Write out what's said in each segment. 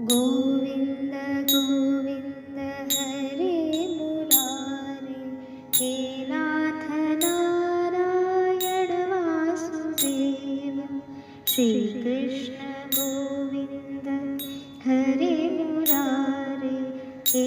गोविन्द गोविन्द हरे मुरारे हे नाथ नारायण वासुदेव। श्रीकृष्ण गोविन्द हरे मुरारे हे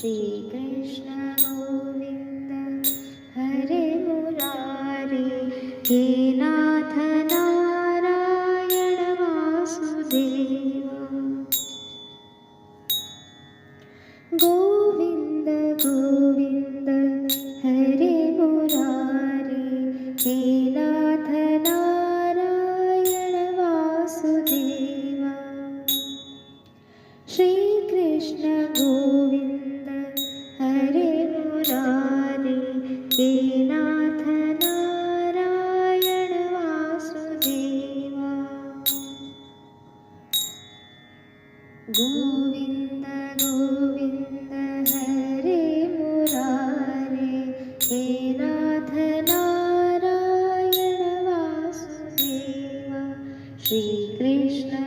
श्रीकृष्ण गोविन्द हरे मुरारे हे नाथ नारायण वासुदेवा। गोविन्द गोविन्द हरे मुरारे हे नाथ नारायण वासुदेवा। श्रीकृष्ण गोविन्द गोविन्द गोविन्द हरे मुरारे हे नाथ नारायण वासुदेवा श्रीकृष्ण